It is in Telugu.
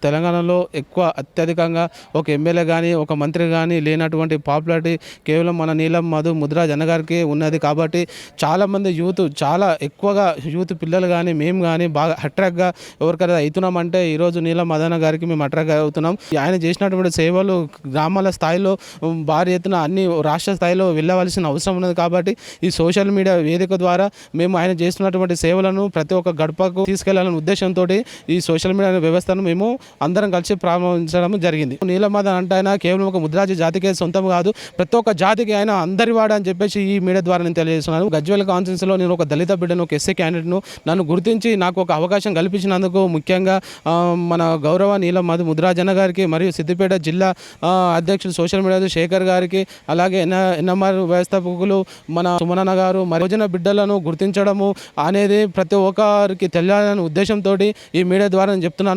తెలంగాణలో ఎక్కువ అత్యధికంగా ఒక ఎమ్మెల్యే కానీ ఒక మంత్రి కానీ లేనటువంటి పాపులారిటీ కేవలం మన నీలం మధు ముద్రాజ్ అన్నగారికి ఉన్నది కాబట్టి చాలామంది యూత్ చాలా ఎక్కువగా యూత్ పిల్లలు కానీ మేము కానీ బాగా అట్రాక్ట్గా ఎవరికైనా అవుతున్నామంటే ఈరోజు నీలం మదన గారికి మేము అట్రాక్ట్ అవుతున్నాం. ఆయన చేసినటువంటి సేవలు గ్రామాల స్థాయిలో భారీ ఎత్తున అన్ని రాష్ట్ర స్థాయిలో వెళ్ళవలసిన అవసరం ఉన్నది కాబట్టి ఈ సోషల్ మీడియా వేదిక ద్వారా మేము ఆయన చేస్తున్నటువంటి సేవలను ప్రతి ఒక్క గడపకు తీసుకెళ్ళాలనే ఉద్దేశంతో ఈ సోషల్ మీడియా వ్యవస్థను మేము అందరం కలిసి ప్రారంభించడం జరిగింది. నీలమదన్ అంటే ఆయన కేవలం ఒక ముద్రాజీ జాతికే సొంతం కాదు ప్రతి ఒక్క జాతికి ఆయన అందరి వాడు అని చెప్పేసి ఈ మీడియా ద్వారా నేను తెలియజేస్తున్నాను. గజ్వేల్ కాన్ఫరెన్స్లో నేను ఒక దళిత బిడ్డను ఒక ఎస్సీ క్యాండిడేట్ను నన్ను గుర్తించి నాకు ఒక అవకాశం కల్పించినందుకు ముఖ్యంగా మన గౌరవ నీలం మధు ముద్రాజన్న గారికి మరియు సిద్దిపేట జిల్లా అధ్యక్షులు అధ్యక్షుడు సోషల్ మీడియా శేఖర్ గారికి అలాగే ఎన్ ఎన్ఎంఆర్ వ్యవస్థాపకులు మన సుమనన్న గారు మరి బిడ్డలను గుర్తించడము అనేది ప్రతి ఒక్కరికి తెలియాలనే ఉద్దేశంతో ఈ మీడియా ద్వారా నేను చెప్తున్నాను.